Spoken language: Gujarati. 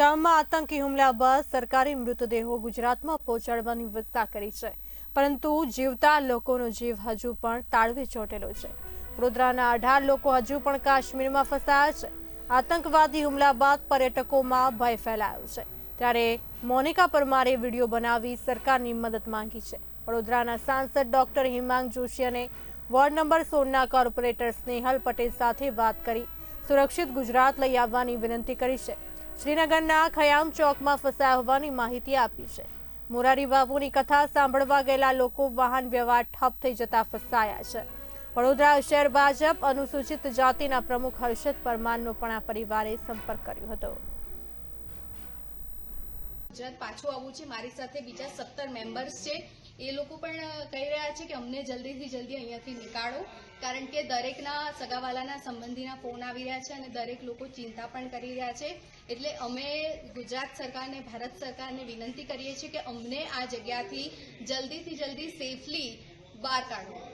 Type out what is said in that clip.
પહલગામમાં આતંકી હુમલા બાદ સરકારી મૃતદેહો ગુજરાતમાં પહોંચાડવાની વ્યવસ્થા કરી છે. પરંતુ જીવતા લોકોનો જીવ હજુ પણ તાળવે ચોંટેલો છે. વડોદરાના અઢાર લોકો હજુ પણ કાશ્મીરમાં ફસાયા છે. આતંકવાદી હુમલા બાદ પર્યટકોમાં ભય ફેલાયો છે. ત્યારે મોનિકા પરમારે વીડિયો બનાવી સરકારની મદદ માંગી છે. વડોદરાના સાંસદ ડોક્ટર હિમાંગ જોશી અને વોર્ડ નંબર સોળના કોર્પોરેટર સ્નેહલ પટેલ સાથે વાત કરી સુરક્ષિત ગુજરાત લઈ આવવાની વિનંતી કરી છે. શ્રીનગરના ખયામ ચોકમાં ફસાયા હોવાની માહિતી આપી છે. મોરારી કથા સાંભળવા ગયેલા લોકો વાહન વ્યવહાર ઠપ થઈ જતા ફસાયા છે. વડોદરા શહેર ભાજપ અનુસૂચિત જાતિના પ્રમુખ હર્ષદ પરમારનો પણ આ પરિવારે સંપર્ક કર્યો હતો. ગુજરાત પાછું આવવું છે. મારી સાથે બીજા સત્તર મેમ્બર્સ છે. એ લોકો પણ કહી રહ્યા છે કે અમને જલ્દીથી જલ્દી અહીંયાથી નીકાળો. કારણ કે દરેકના સગાવાલાના સંબંધીના ફોન આવી રહ્યા છે અને દરેક લોકો ચિંતા પણ કરી રહ્યા છે. એટલે અમે ગુજરાત સરકારને, ભારત સરકારને વિનંતી કરીએ છીએ કે અમને આ જગ્યાથી જલ્દીથી જલ્દી સેફલી બહાર કાઢો.